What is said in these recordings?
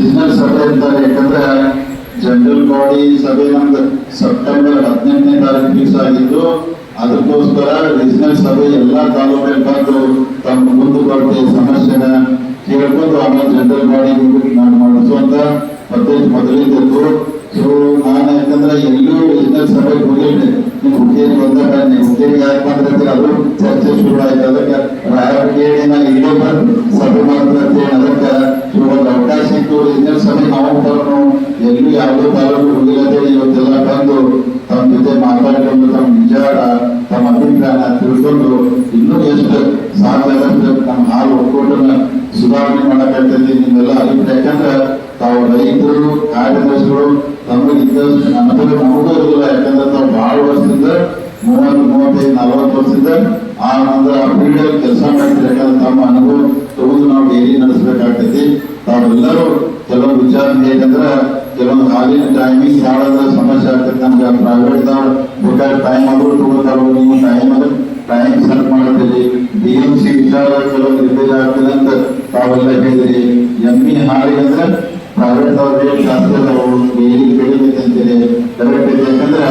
Regional ಸಭೆ ಅಂತಾರೆ ಯಾಕಂದ್ರೆ ಜನರಲ್ ಬಾಡಿ ಸಭೆ ನಮ್ದು ಸೆಪ್ಟೆಂಬರ್ ಹದಿನೆಂಟನೇ ತಾರೀಕು ಫಿಕ್ಸ್ ಆಗಿದ್ದು, ಅದಕ್ಕೋಸ್ಕರ ರೀಜನಲ್ ಸಭೆ ಎಲ್ಲಾ ತಾಲೂಕಲ್ಲಿ ಬಂದು ತಮ್ಮ ಮುಂದೆ ಮುಂದುವರೆದ ಸಮಸ್ಯೆನ ಕೇಳ್ಕೊಂಡು ಆಮೇಲೆ ಜನರಲ್ ಬಾಡಿ ನಾನು ಮಾಡಿಸುವಂತ ಪದ್ಧತಿ ಮೊದಲಿದ್ದು ಸೊ ನಾನು ಯಾಕಂದ್ರೆ ಎಲ್ಲೂ ರೀಜನಲ್ ಸಭೆಗೆ ಹೋಗಿಲ್ಲ. ನೀವು ಹುಕ್ಕೇರಿ ಬಂದಾಗ ನೀವು ಹುಕ್ಕೇರಿ ಯಾಕೆ ಮಾಡಿದ್ರೆ ಅದು ಚರ್ಚೆ ಶುರು ಆಯ್ತು. ಅದಕ್ಕೆ ರಾಯರ ಕೇಳಿ ನಾನು ಇಲ್ಲೇ ಸಭೆ ಮಾಡ್ತಾರೆ ಅದಕ್ಕೆ ಒಂದು ಅವಕಾಶ ಇತ್ತು ರೀಜನಲ್ ಸಮಯ ನಾವು ಬರೋನು ಎಲ್ಲೂ ಯಾವುದೇ ತಾಲೂಕು ಹೋಗಿಲ್ಲದೆ ಇವತ್ತೆಲ್ಲ ಬಂದು ತಮ್ಮ ಜೊತೆ ಮಾತಾಡಿಕೊಂಡು ತಮ್ಮ ವಿಚಾರ, ತಮ್ಮ ಅಭಿಪ್ರಾಯ ತಿಳ್ಕೊಂಡು ಇನ್ನೂ ಎಷ್ಟು ಸಾಧ್ಯ ನಮ್ಮ ಹಾಲು ಒಕ್ಕೂಟನ ಸುಧಾರಣೆ ಮಾಡಬೇಕಾಗ್ತದೆ ನಿಮ್ಮೆಲ್ಲ ಅಭಿಪ್ರಾಯ. ಯಾಕಂದ್ರೆ ತಾವು ರೈತರು, ಕಾರ್ಯದರ್ಶಿಗಳು, ತಮಗೆ ಇದ್ದಷ್ಟು ಅನುಭವ ನಮಗೂ ಇರಲಿಲ್ಲ ಯಾಕಂದ್ರೆ ತಾವು ಭಾಳ ವರ್ಷದಿಂದ, ಮೂವತ್ತು, ಮೂವತ್ತೈದು, ನಲವತ್ತು ವರ್ಷದಿಂದ ಆ ನಂತರ ಆ ಫೀಲ್ಡಲ್ಲಿ ಕೆಲಸ ಮಾಡ್ತಾರೆ. ಯಾಕಂದ್ರೆ ತಮ್ಮ ಅನುಭವ ತಗೊಂಡು ನಾವು ಡೈಲಿ ನಡೆಸಬೇಕಾಗ್ತೈತಿ. ತಾವೆಲ್ಲರೂ ಕೆಲವೊಂದು ವಿಚಾರ ಹೇಗಂದ್ರೆ, ಕೆಲವೊಂದು ಹಾಲಿನ ಟೈಮಿಂಗ್ ಯಾವ್ದಾದ್ರು ಸಮಸ್ಯೆ ಆಗ್ತೈತಿ ನಮ್ಗೆ ಪ್ರೈವೇಟ್ ಬೇಕಾದ್ರೆ ಟೈಮ್ ಆದ್ರೂ ತಗೋತಾರೋ ನೀವು ಟೈಮ್ ಟೈಮ್ ಸೆಟ್ ಮಾಡ್ತೀರಿ. ಡಿ ಎಂ ಸಿ ವಿಚಾರ ಕೆಲವೊಂದು ರಿಪೇರಿ ಆಗ್ತದೆ ಅಂತ ತಾವೆಲ್ಲ ಹೇಳಿದ್ರಿ. ಎಮ್ಮಿ ಹಾಲಿಗೆ ಅಂದ್ರೆ ಪ್ರೈವೇಟ್ ಅವ್ರಿಗೆ ಜಾಸ್ತಿ ಅದಾವು ಡೈಲಿ ಕಡಿಮೆ ಅಂತೀರಿ ಯಾಕಂದ್ರೆ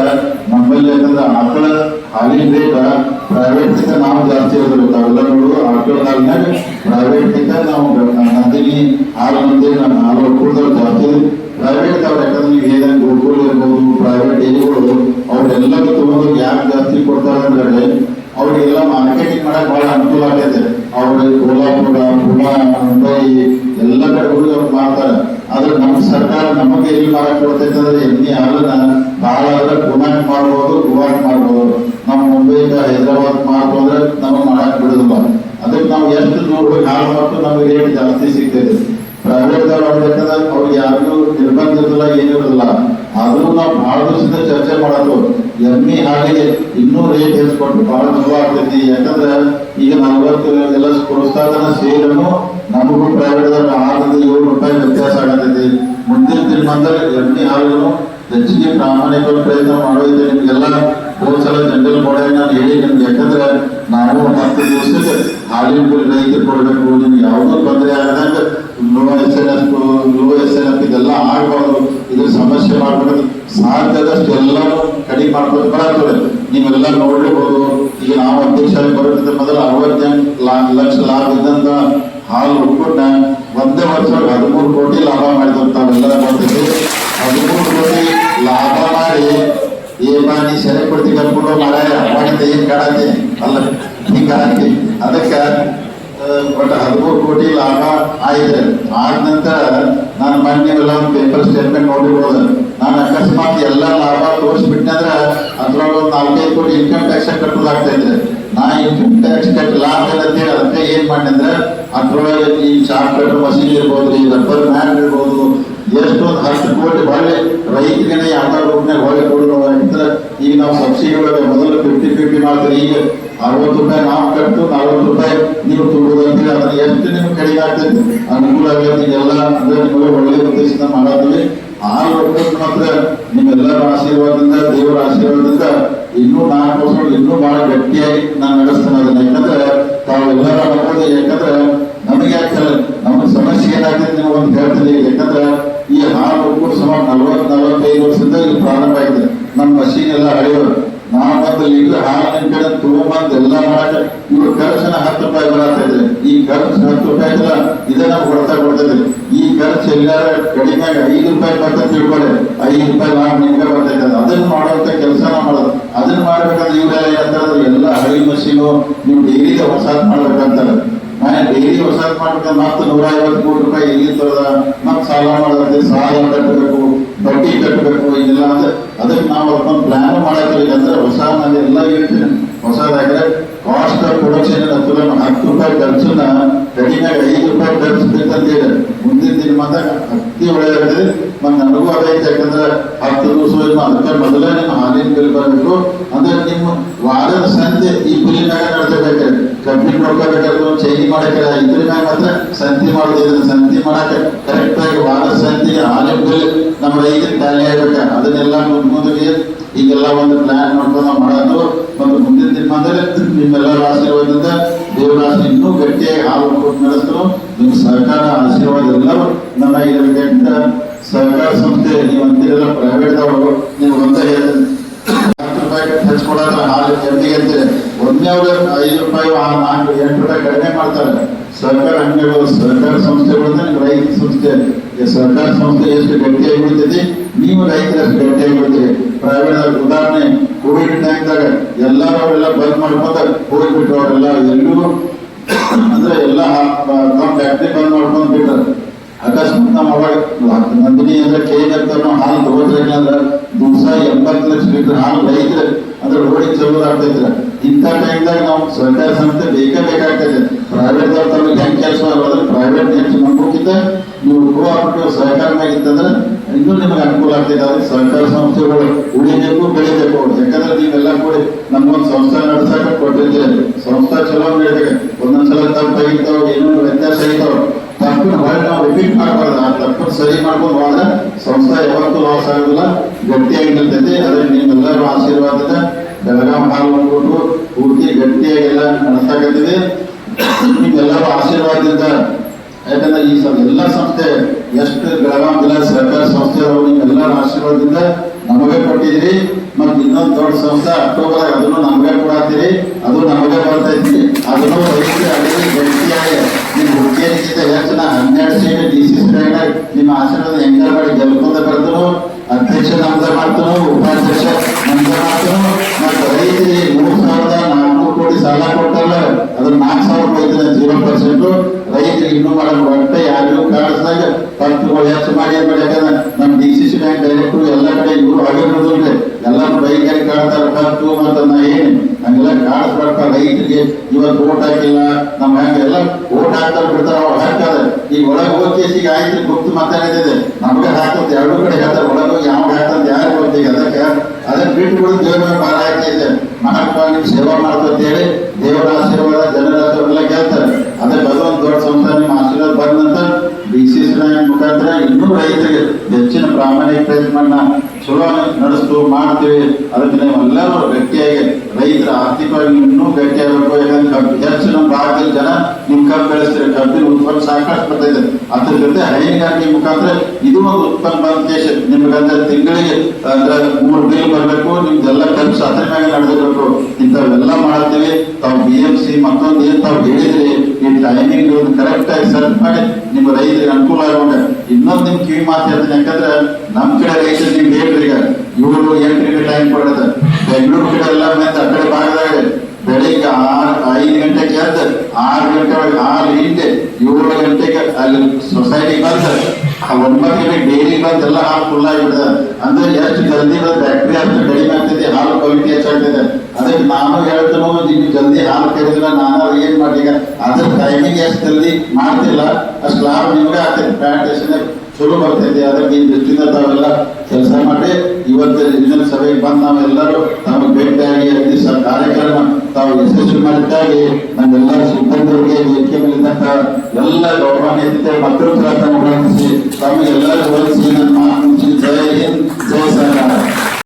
ನಮ್ಮಲ್ಲಿ ಯಾಕಂದ್ರೆ ಆಕಳ ಹಾಲಿನ ರೇಟ್ ಪ್ರೈವೇಟ್ ನಾವು ಜಾಸ್ತಿ ನೋಡು ಆಕಳ ಹಾಲಿನಾಗ ಪ್ರೈವೇಟ್ ನಾವು ನಂದಿನಿ ಹಾಲು ಮಂದಿ ನಮ್ಮ ಹಾಲು ಒಕ್ಕೂಟದವ್ರು ಜಾಸ್ತಿ ಪ್ರೈವೇಟ್ ಅವ್ರು ಯಾಕಂದ್ರೆ ನೀವು ಏನಾದ್ರು ಇರಬಹುದು ಇರ್ಬೋದು ಪ್ರೈವೇಟ್ ಡೈರಿಗಳು ಅವ್ರೆಲ್ಲರೂ ತಗೊಂಡು ಯಾಕೆ ಜಾಸ್ತಿ ಕೊಡ್ತಾರೆ ಅಂದ್ರೆ ಅವ್ರಿಗೆಲ್ಲ ಮಾರ್ಕೆಟಿಂಗ್ ಮಾಡಕ್ ಬಹಳ ಅನುಕೂಲ ಆಗೈತೆ ಅವ್ರಿಗೆ ಕೋಲಾಪುರ ಪುಣೆ, ಮುಂಬೈ ಎಲ್ಲ ಕಡೆ ಹೋಗಿ ಅವ್ರು ಮಾಡ್ತಾರೆ. ಆದ್ರೆ ನಮ್ಮ ಸರ್ಕಾರ ನಮಗೆ ಎಲ್ಲಿ ಮಾರಾಟ ಕೊಡ್ತೈತೆ ಅಂದ್ರೆ ಎಣ್ಣೆ ಹಾಲನ್ನ ಬಹಳ ಆದ್ರೆ ಪುಣೆಗೆ ಮಾಡ್ಬೋದು ಗುವಾಕ್ ಮಾಡ್ಬೋದು ನಮ್ಮ ಮುಂಬೈಗೆ ಹೈದರಾಬಾದ್ ಮಾಡ್ಬೋದ್ರೆ ನಮಗೆ ಮಾಡಕ್ ಬಿಡುದಿಲ್ಲ ಅದಕ್ಕೆ ನಾವು ಎಷ್ಟು ದೂರ ಹೋಗಿ ಹಾಲು ಮತ್ತು ನಮಗೆ ರೇಟ್ ಜಾಸ್ತಿ ಪ್ರೈವೇಟ್ದವ್ರು ಯಾಕಂದ್ರೆ ಅವ್ರಿಗೆ ಯಾರಿಗೂ ನಿರ್ಬಂಧ ಇರೋದಿಲ್ಲ ಏನಿರೋದಿಲ್ಲ ಆದ್ರೂ ನಾವು ಭಾಳ ದಿವಸದಿಂದ ಚರ್ಚೆ ಮಾಡೋದು. ಎಮ್ಮಿ ಹಾಲಿಗೆ ಇನ್ನೂ ರೇಟ್ ಹೆಚ್ಚಿಕೊಟ್ಟು ಭಾಳ ಚಲೋ ಆಗ್ತೈತಿ. ಯಾಕಂದ್ರೆ ಈಗ ನಲ್ವತ್ತು ಎಲ್ಲ ಪ್ರೋತ್ಸಾಹನ ಸೇರನು ನಮಗೂ ಪ್ರೈವೇಟ್ದವ್ರು ಆರರಿಂದ ಏಳು ರೂಪಾಯಿ ವ್ಯತ್ಯಾಸ ಆಗತೈತಿ. ಮುಂದಿನ ದಿನಮಾನದಲ್ಲಿ ಎಮ್ಮಿ ಹಾಲನ್ನು ಹೆಚ್ಚಿಗೆ ಪ್ರಾಮಾಣಿಕ ಪ್ರಯತ್ನ ಮಾಡೋದಿದೆ ನಿಮ್ಗೆಲ್ಲ ಹೋದ್ ಸಲ ಜನರಲ್ ಬಾಡಿ ನಾನು ಹೇಳಿ ನಿಮ್ಗೆ ಯಾಕಂದ್ರೆ ನಾವು ಹತ್ತು ದಿವಸಕ್ಕೆ ಹಾಲಿನ ಬಿಲ್ ರೈತರು ಕೊಡಬೇಕು ನಿಮ್ಗೆ ಯಾವುದೋ ತೊಂದರೆ ಆಗದಂಗ low S N F low S N F ಇದೆಲ್ಲ ಆಗಬಾರ್ದು. ಇದ್ರ ಸಮಸ್ಯೆ ಮಾಡ್ಬಿಡೋದು ಸಾಧ್ಯದಷ್ಟು ಎಲ್ಲರೂ ಕಡಿಮೆ ಮಾಡ್ಕೊಂಡು ಬರತ್ತದೆ ನೀವೆಲ್ಲ ನೋಡ್ಲಿಬಹುದು ಈಗ ನಾವು ಅಧ್ಯಕ್ಷ ಬರೋದ್ರಿಂದ ಮೊದಲು ಅರವತ್ತೆಂಟು ಲಕ್ಷ ಲಾಭ ಇದ್ದಂತ ಹಾಲು ಒಕ್ಕೂಟ ಒಂದೇ ವರ್ಷ ಹದಿಮೂರು ಕೋಟಿ ಲಾಭ ಮಾಡಿದಂತ ಬರ್ತಿದ್ವಿ ಹದಿಮೂರು ಕೋಟಿ ಲಾಭ ಮಾಡಿ ಏನ್ ನೀ ಸೆರೆ ಕೊಡ್ತಿ ಕರ್ಕೊಂಡು ಮಾರಾಯ, ಮಾಡಿದ್ದೆ, ಏನ್ ಕಾಣತ್ತೆ ಅಲ್ಲ, ಹಿಂಗ್ ಕಾಡತಿ. ಅದಕ್ಕೆ ಒಟ್ಟು ಹದಿಮೂರು ಕೋಟಿ ಲಾಭ ಆಯ್ತು. ಆದ ನಂತರ ನಾನು ಮೊನ್ನೆ ಎಲ್ಲ ಒಂದು ಪೇಪರ್ ಸ್ಟೇಟ್ಮೆಂಟ್ ನೋಡಿರ್ಬೋದು. ನಾನು ಅಕಸ್ಮಾತ್ ಎಲ್ಲ ಲಾಭ ತೋರಿಸ್ಬಿಟ್ಟೆ ಅಂದ್ರೆ ಅದ್ರೊಳಗೆ ಒಂದು ನಾಲ್ಕೈದು ಕೋಟಿ ಇನ್ಕಮ್ ಟ್ಯಾಕ್ಸ್ ಕಟ್ಟೋದಾಗ್ತಾ ನಾ ಇನ್ಕಮ್ ಟ್ಯಾಕ್ಸ್ ಕಟ್ಟಿ ಲಾಭ ಅಂತೇಳಿ ಅದಕ್ಕೆ ಏನ್ ಮಾಡಿ ಅಂದ್ರೆ, ಅದ್ರೊಳಗೆ ಈ ಚಾಕ್ಲೇಟ್ ಮಷೀನ್ ಇರ್ಬೋದು, ಈ ರಬ್ಬರ್ ಮ್ಯಾನ್ ಇರ್ಬೋದು ಎಷ್ಟೊಂದು ಹತ್ತು ಕೋಟಿ ಬಾಳೆ ರೈತರಿಗೆ ಯಾವ್ದಾರು ರೂಪನಾಗ ಹೊಳೆ ಕೊಡೋದು ಅಂತ ಈಗ ನಾವು ಸಬ್ಸಿಡಿ ಒಳಗೆ ಮೊದಲು ಫಿಫ್ಟಿ ಫಿಫ್ಟಿ ಮಾಡ್ತಾರೆ, ಈಗ ಅರವತ್ತು ರೂಪಾಯಿ ನಾವು ಕಟ್ಟು ನಲವತ್ತು ರೂಪಾಯಿ ನೀವು ತುಂಬುದು ಅದನ್ನ ಎಷ್ಟು ನಿಮ್ಗೆ ಕಡಿಮೆ ಆಗ್ತೈತಿ? ಅನುಕೂಲ ಆಗೈತಿ. ಎಲ್ಲ ಅಂದ್ರೆ ನಿಮಗೆ ಒಳ್ಳೆ ಉದ್ದೇಶದಿಂದ ಮಾಡತ್ತೀವಿ ಆ ಒಕ್ಕೂಟ ಮಾತ್ರ ನಿಮ್ಮೆಲ್ಲರ ಆಶೀರ್ವಾದದಿಂದ, ದೇವರ ಆಶೀರ್ವಾದದಿಂದ ಇನ್ನೂ ನಾಲ್ಕು ವರ್ಷ ಇನ್ನೂ ಬಹಳ ಗಟ್ಟಿಯಾಗಿ ನಾನು ನಡೆಸ್ತೇನೆ ಅದನ್ನ. ಯಾಕಂದ್ರೆ ತಾವೆಲ್ಲರೂ ಯಾಕಂದ್ರೆ ನಮಗೆ ಯಾಕೆ ನಮ್ಮ ಸಮಸ್ಯೆ ಏನಾಗ್ತದೆ ನೀವು ಒಂದು ಹೇಳ್ತೀನಿ ಯಾಕಂದ್ರೆ ಈ ಹಾಲು ಒಕ್ಕೂಟ ಸುಮಾರು ನಲ್ವತ್ ನಲವತ್ತೈದು ವರ್ಷದಿಂದ ಇಲ್ಲಿ ಪ್ರಾರಂಭ ಆಗಿದೆ ನಮ್ಮ ಮಷೀನ್ ಎಲ್ಲ ಹಳೆಯವರು. ನಾವು ಬಂದು ಲೀಟರ್ ಹಾಲಿನ ಕಡೆ ತಗೊಂಬಂದು ಎಲ್ಲ ಮಾಡಕ ಇವ್ರು ಖರ್ಚನ ಹತ್ತು ರೂಪಾಯಿ ಬರತ್ತಾ ಈ ಖರ್ಚು ಹತ್ತು ರೂಪಾಯಿ ಇಲ್ಲ ಇದೇ ನಮ್ಗೆ ಕೊಡ್ತದೆ ಈ ಖರ್ಚು ಎಲ್ಲಾರ ಕಡಿಮೆ ಐದು ರೂಪಾಯಿ ಬರ್ತದೆ ತಿಳ್ಕೊಳ್ಳಿ. ಐದು ರೂಪಾಯಿ ನಾವು ನಿಮ್ಗೆ ಬರ್ತೈತೆ ಅದನ್ನ ಮಾಡುವಂತ ಕೆಲಸ ಮಾಡೋದು. ಅದನ್ನ ಮಾಡ್ಬೇಕಂದ್ರೆ ಇವರೆಲ್ಲ ಏನಂತಾರೆ ಎಲ್ಲ ಹಳಿ ಮಷೀನು ನೀವು ಡೈಲಿಗೆ ಹೊಸಾದ್ ಮಾಡ್ಬೇಕಂತಾರೆ. ನಾನು ಡೈಲಿ ಹೊಸಾದ್ ಮಾಡ್ಬೇಕಂದ್ರೆ ಮತ್ತೆ ನೂರ ಐವತ್ತು ಕೋಟಿ ರೂಪಾಯಿ ಎಲ್ಲಿ ತರದ? ಮತ್ತೆ ಸಾಲ ಮಾಡೋದಂತೆ, ಸಾಲ ಕಟ್ಟಬೇಕು ಬಡ್ಡಿ ಕಟ್ಟಬೇಕು ಇದೆಲ್ಲ ಅಂದ್ರೆ ಅದಕ್ಕೆ ನಾವು ಅದೊಂದು ಪ್ಲಾನ್ ಮಾಡಕ್ಕೆ ಅಂದ್ರೆ ಹೊಸ ನಾನು ಎಲ್ಲ ಹೇಳ್ತೀನಿ ಹೊಸದಾದ್ರೆ ಕಾಸ್ಟ್ ಆಫ್ ಪ್ರೊಡಕ್ಷನ್ ಹತ್ತು ಹತ್ತು ರೂಪಾಯಿ ಖರ್ಚನ್ನ ಕಡಿಮೆ ಐದು ರೂಪಾಯಿ ಖರ್ಚು ಬೇಕಂತೇಳಿ ಮುಂದಿನ ದಿನ ಮಾತ್ರ ಅತಿ ಒಳ್ಳೆಯದಾಗಿದೆ ಮತ್ತೆ ನನಗೂ ಅದೈತೆ ಯಾಕಂದ್ರೆ ಹತ್ತು ದಿವಸ ಅದಕ್ಕೆ ಮೊದಲೇ ನಿಮ್ಮ ಹಾಲಿನ ಬಿಲ್ ಬರಬೇಕು ಅಂದ್ರೆ ನಿಮ್ಮ ವಾರದ ಸಂತೆ ಈ ಬಿಲ್ಲಿನಾಗ ನಡೆಸಬೇಕು ಕಬ್ಬಿನ ರೊಕ್ಕ ಬೇಕಾದ್ರೆ ಚೇಂಜ್ ಮಾಡಕ್ಕೆ ಇದ್ರ ಮ್ಯಾಗ ಮಾತ್ರ ಸಂತಿ ಮಾಡೋದಿಲ್ಲ ಸಂತಿ ಮಾಡಕ್ಕೆ ಕರೆಕ್ಟಾಗಿ ವಾರದ ಸಂತಿಗೆ ಹಾಲಿನ ಬಿಲ್ ನಮ್ಮ ರೈತರಿಗೆ ಖಾಲಿ ಆಗ್ಬೇಕು ಅದನ್ನೆಲ್ಲ ಮುಂದ್ ಈಗೆಲ್ಲ ಒಂದು ಪ್ಲಾನ್ ಮಾಡ್ಕೊಂಡು ಮಾಡೋದು ಮತ್ತು ಮುಂದಿನ ದಿನಮಾನದಲ್ಲಿ ನಿಮ್ಮೆಲ್ಲರ ಆಶೀರ್ವಾದದಿಂದ ದೇವರ ಆಶೀರ್ವಾದ ಇನ್ನೂ ಗಟ್ಟಿಯಾಗಿ ಹಾಲು ನಡೆಸಲು ನಿಮ್ಮ ಸರ್ಕಾರ ಆಶೀರ್ವಾದ ಎಲ್ಲರೂ ನನ್ನ ಇದರಿಂದ ಸರ್ಕಾರ ಸಂಸ್ಥೆ ನೀವು ಅಂತೀರಲ್ಲ ಪ್ರೈವೇಟ್ದವರು ನೀವು ಒಂದೇ ಹತ್ತು ರೂಪಾಯಿ ಹಚ್ಕೊಡೋದ್ರ ಹಾಲು ಎಮ್ಮಿಗೆ ಅಂತ. ಒಂದೇ ಅವ್ರು ಐದು ರೂಪಾಯಿ ನಾಲ್ಕು, ಎಂಟು ರೂಪಾಯಿ ಕಡಿಮೆ ಮಾಡ್ತಾರೆ. ಸರ್ಕಾರ ಅಂಗಡಿಗಳು ಸರ್ಕಾರ ಸಂಸ್ಥೆಗಳಿಂದ ನೀವು ರೈತ ಸಂಸ್ಥೆ. ಸರ್ಕಾರ ಸಂಸ್ಥೆ ಎಷ್ಟು ಗಟ್ಟಿಯಾಗಿ ಬಿಡ್ತೈತಿ ನೀವು ರೈತರು ಗಟ್ಟಿಯಾಗಿ ಬಿಡ್ತೀವಿ ಪ್ರೈವೇಟ್ ಉದಾಹರಣೆ ಕೋವಿಡ್ ಟೈಮ್ದಾಗ ಎಲ್ಲರೂ ಅವೆಲ್ಲ ಬಂದ್ ಕೋವಿಡ್ ಹೋಗ್ಬಿಟ್ರು ಅವರೆಲ್ಲ ಎಲ್ಲರೂ ಅಂದ್ರೆ ಎಲ್ಲ ತಮ್ಮ ಫ್ಯಾಕ್ಟ್ರಿ ಬಂದ್ ಮಾಡ್ಕೊಂಡ್ ಅಕಸ್ಮಾತ್ ನಮ್ಮ ಅವಾಗ ನಂದಿನಿ ಅಂದ್ರೆ ಕೇಕ್ ಅಂತಾನು ಹಾಲು ತಗೋದ್ರಿಲ್ಲ ಅಂದ್ರೆ ದಿವಸ ಎಂಬತ್ತು ಲಕ್ಷ ಲೀಟರ್ ಹಾಲು ಬೈದ್ರೆ ಅಂದ್ರೆ ರೋಡಿಗೆ ಚಲೋ ಆಗ್ತೈತ್ರ ಇಂಥ ಟೈಮ್ದಾಗ ನಾವು ಸರ್ಕಾರ ಸಂಸ್ಥೆ ಬೇಕೇ ಬೇಕಾಗ್ತೈತೆ ಪ್ರೈವೇಟ್ ತಮಗೆ ಹೆಂಗ್ ಕೆಲಸ ಆಗೋದ್ರೆ ಪ್ರೈವೇಟ್ ಹೆಚ್ಚು ನಂಬೋಕ್ಕಿಂತ ನೀವು ಕೋಆಪರೇಟಿವ್ ಸಹಕಾರನಾಗ ಇತ್ತಂದ್ರೆ ಇನ್ನೂ ನಿಮಗೆ ಅನುಕೂಲ ಆಗ್ತೈತೆ ಆದ್ರೆ ಸರ್ಕಾರ ಸಂಸ್ಥೆಗಳು ಉಳಿಬೇಕು ಬೆಳಿಬೇಕು ಯಾಕಂದ್ರೆ ನೀವೆಲ್ಲ ಕೂಡಿ ನಮ್ಗೊಂದು ಸಂಸ್ಥೆ ನಡೆಸಾಕ ಕೊಟ್ಟಿರ್ತೀರಿ ಸಂಸ್ಥೆ ಚಲೋ ನಡೀಬೇಕು ಒಂದೊಂದ್ಸಲ ತಪ್ಪಾಗಿರ್ತಾವ ಏನೋ ವ್ಯತ್ಯಾಸ ಆಗಿರ್ತಾವ ತಪ್ಪಿನ ಹೊರಗೆ ನಾವು ರಿಪೀಟ್ ಆ ತಪ್ಪು ಸರಿ ಮಾಡ್ಕೊಂಡು ಹೋದ್ರೆ ಸಂಸ್ಥೆ ಯಾವತ್ತೂ ಲಾಸ್ ಆಗೋದಿಲ್ಲ. ಗಟ್ಟಿಯಾಗಿ ನಿಲ್ತೈತಿ ಅದೇ ನಿಮ್ಮೆಲ್ಲರೂ ಆಶೀರ್ವಾದದ ಬೆಳಗಾಂ ಹಾಲು ಅಂದ್ಬಿಟ್ಟು ಪೂರ್ತಿ ಗಟ್ಟಿಯಾಗೆಲ್ಲ ನಡೆಸಾಕತ್ತಿದೆ ನಿಮ್ಮೆಲ್ಲರೂ ಆಶೀರ್ವಾದದಿಂದ ಯಾಕಂದ್ರೆ ಈ ಎಲ್ಲ ಸಂಸ್ಥೆ, ಎಷ್ಟು ಬೆಳಗಾಂ ಜಿಲ್ಲಾ ಸರ್ಕಾರ ಸಂಸ್ಥೆ ಅದಾವು ನಿಮ್ಮೆಲ್ಲರ ಆಶೀರ್ವಾದದಿಂದ ನಮಗೆ ಕೊಟ್ಟಿದ್ರಿ ಮತ್ತೆ ಇನ್ನೊಂದು ದೊಡ್ಡ ಸಂಸ್ಥೆ ಅಕ್ಟೋಬರ್ ಅದನ್ನು ನಮಗೆ ಕೊಡತ್ತೀರಿ ಅದು ನಮಗೆ ಬರ್ತೈತಿ ಅದನ್ನು ಗಟ್ಟಿಯಾಗಿ ನಿಮ್ಮ ಹುಡುಗಿಯರಿಗಿಂತ ಆಶೀರ್ವಾದ ಹೆಂಗಾರ ಮಾಡಿ ಗೆಲ್ಕೊಂಡ ಬರ್ತನು ಅಧ್ಯಕ್ಷ ನಮ್ದ ಮಾಡ್ತನು ಉಪಾಧ್ಯಕ್ಷ ನಮ್ದ ಮಾಡ್ತನು ಮತ್ತೆ ರೈತರಿಗೆ ಮೂರು ಸಾವಿರದ ನಾಲ್ಕುನೂರು ಕೋಟಿ ಸಾಲ ಕೊಟ್ಟಲ್ಲ ಅದ್ರ ನಾಲ್ಕು ಸಾವಿರ ರೂಪಾಯಿ ಜೀರೋ ಪರ್ಸೆಂಟ್ ರೈತರಿಗೆ ಇನ್ನೂ ಮಾಡಲು ಒಟ್ಟೆ ಯಾರಿಗೂ ಕಾಣಿಸ್ದಾಗ ಪಂಪ್ಗಳು ಹೆಚ್ಚು ಮಾಡಿ ಮಾಡಿ ಯಾಕಂದ್ರೆ ನಮ್ಮ D C C bank director ಎಲ್ಲ ಕಡೆ ಇವರು ಆಗಿರೋದಿಲ್ಲ ಎಲ್ಲರೂ ಬೈಕಲ್ಲಿ ಕಾಡ್ತಾರೆ ಪಂಪು ಮತ್ತು ನಾ ಏನು ಹಂಗೆಲ್ಲ ಕಾಡಿಸ್ಬಾರ್ದ ರೈತರಿಗೆ ಇವತ್ತು ಓಟ್ ಹಾಕಿಲ್ಲ ನಮ್ಮ ಹಂಗೆಲ್ಲ ಓಟ್ ಹಾಕ್ತಾರೆ ಬಿಡ್ತಾರೆ. ಅವ್ರು ಈಗ ಒಳಗೆ ಹೋಗಿ ಆಯ್ತು ಗುಪ್ತು ಮಾತಾಡಿದೆ ನಮ್ಗೆ ಹಾಕಂತ ಎರಡು ಕಡೆ ಹೇಳ್ತಾರೆ, ಒಳಗೆ ಹೋಗಿ ಯಾವಾಗ ಹಾಕಂತ ಯಾರು ಗೊತ್ತೀಗ ಅದಕ್ಕೆ ಅದನ್ನ ಬಿಟ್ಟುಕೊಂಡು ದೇವರ ಮೇಲೆ ಭಾರ ಹಾಕೈತೆ ಮಹಾತ್ಮ ನಿಮ್ ಸೇವಾ ಮಾಡ್ತಂತ ಹೇಳಿ, ದೇವರ ಆಶೀರ್ವಾದ, ಜನರ ಆಶೀರ್ವಾದ ಕೇಳ್ತಾರೆ. ಅದೇ ಭಗವಂತ ದೊಡ್ಡ ಸಂಸ್ಥೆ ನಿಮ್ಮ ಆಶೀರ್ವಾದ ಬಂದಂತ ಡಿ ಸಿ ಮುಖಾಂತರ ಇನ್ನೂ ರೈತರಿಗೆ ಹೆಚ್ಚಿನ ಪ್ರಾಮಾಣಿಕ ಪ್ರಯತ್ನ ಚಲೋ ನಡೆಸ್ತು ಮಾಡ್ತೀವಿ. ಅದಕ್ಕೆ ನಾವು ಎಲ್ಲರೂ ಗಟ್ಟಿಯಾಗಿ ರೈತರ ಆರ್ಥಿಕವಾಗಿ ಇನ್ನೂ ಗಟ್ಟಿಯಾಗಬೇಕು. ಯಾಕಂದ್ರೆ ಕಬ್ಬು ಹೆಚ್ಚು ನಮ್ಮ ಭಾರತದ ಜನ ನಿಮ್ ಕಬ್ಬು ಬೆಳೆಸ್ತೀರಿ. ಕಬ್ಬಿನ ಉತ್ಪನ್ನ ಸಾಕಷ್ಟು ಬರ್ತೈತೆ ಅದ್ರ ಜೊತೆ ಹೈನುಗಾರಿಕೆ ಮುಖಾಂತರ ಇದು ಒಂದು ಉತ್ಪನ್ನ ಬಂದ ದೇಶ. ನಿಮ್ಗಂದ್ರೆ ತಿಂಗಳಿಗೆ ಅಂದ್ರೆ ಮೂರು ಬಿಲ್ ಬರಬೇಕು. ನಿಮ್ದೆಲ್ಲ ಕಬ್ಬು ಅದ್ರ ಮೇಲೆ ನಡೆದಿರ್ಬೇಕು. ಇಂಥವೆಲ್ಲ ಮಾಡ್ತೀವಿ. ತಾವು ಬಿ ಎಂ ಸಿ ಮತ್ತೊಂದು ಏನು ತಾವು ಹೇಳಿದ್ರಿ? ಈ ಕರೆಕ್ಟ್ ಆಗಿ ಸೆಟ್ ಮಾಡಿ, ನಿಮ್ಮ ರೈತರಿಗೆ ಅನುಕೂಲ ಆಗೋಣ ಇನ್ನೊಂದು ನಿಮ್ ಕಿವಿ ಮಾತಾಡ್ತೀನಿ ಯಾಕಂದ್ರೆ, ನಮ್ ಕಡೆ ರೈತರು ನೀವು ಹೇಳ್ರಿ ಈಗ. ಇವರು ಎಂಟು ಟೈಮ್ ಕೊಡೋದು? ಬೆಂಗಳೂರು ಕಡೆ ಎಲ್ಲ ಮತ್ತೆ ಆ ಕಡೆ ಭಾಗದಾಗ ಬೆಳಿಗ್ಗೆ ಆರು, ಐದು ಗಂಟೆಗೆ ಎದ್ದು, ಆರು ಗಂಟೆ ಒಳಗೆ, ಆರು ಹಿಂದೆ ಏಳು ಗಂಟೆಗೆ ಅಲ್ಲಿ ಸೊಸೈಟಿ ಬಂದು. ಆ ಒಂಬತ್ತು ಗಂಟೆಗೆ ಡೈಲಿ ಎಲ್ಲ ಹಾಲು ಫುಲ್ ಆಗಿಬಿಡ್ತದೆ ಅಂದ್ರೆ ಎಷ್ಟು ಜಲ್ದಿ ಬಂದು ಬ್ಯಾಕ್ಟರಿ ಅಷ್ಟು ಕಡಿಮೆ ಆಗ್ತದೆ ಹಾಲು ಕ್ವಾಲಿಟಿ ಹೆಚ್ಚಾಗ್ತದೆ ಅದಕ್ಕೆ ನಾನು ಹೇಳ್ತೇನೋ ನೀವು ಜಲ್ದಿ ಹಾಲು ಕರೆದಿಲ್ಲ ನಾನು ಏನ್ ಮಾಡಿ ಅದ್ರ ಟೈಮಿಂಗ್ ಎಷ್ಟು ಜಲ್ದಿ ಮಾಡ್ತಿಲ್ಲ, ಅಷ್ಟು ಲಾಭ ನಿಮ್ಗೆ ಆಗ್ತದೆ. ಪ್ಲಾಂಟೇಶನ್ ಚಲೋ ಬರ್ತೈತೆ ಅದಕ್ಕೆ ಈ ದೃಷ್ಟಿಯಿಂದ ತಾವೆಲ್ಲ ಕೆಲಸ ಮಾಡಿ, ಇವತ್ತು ಇಂದಿನ ಸಭೆಗೆ ಬಂದು ನಾವೆಲ್ಲರೂ ತಮಗೆ ಭೇಟಿಯಾಗಿ ಸ ಕಾರ್ಯಕ್ರಮ ತಾವು ಯಶಸ್ವಿ ಮಾಡಿದ್ದಾಗಿ, ನಮ್ಮೆಲ್ಲ ಸಿಬ್ಬಂದಿಗೆ ವೇದಿಕೆ ಮೇಲಿದ್ದಂತ ಎಲ್ಲ ಗೌರವಾನ್ವಿತ ಮಕ್ಕಳು ತಮಗೆ ಎಲ್ಲರೂ ವಹಿಸಿ ನನ್ನ ಜಯ ಹಿಂದ್ ಜಯ ಹಿಂದ್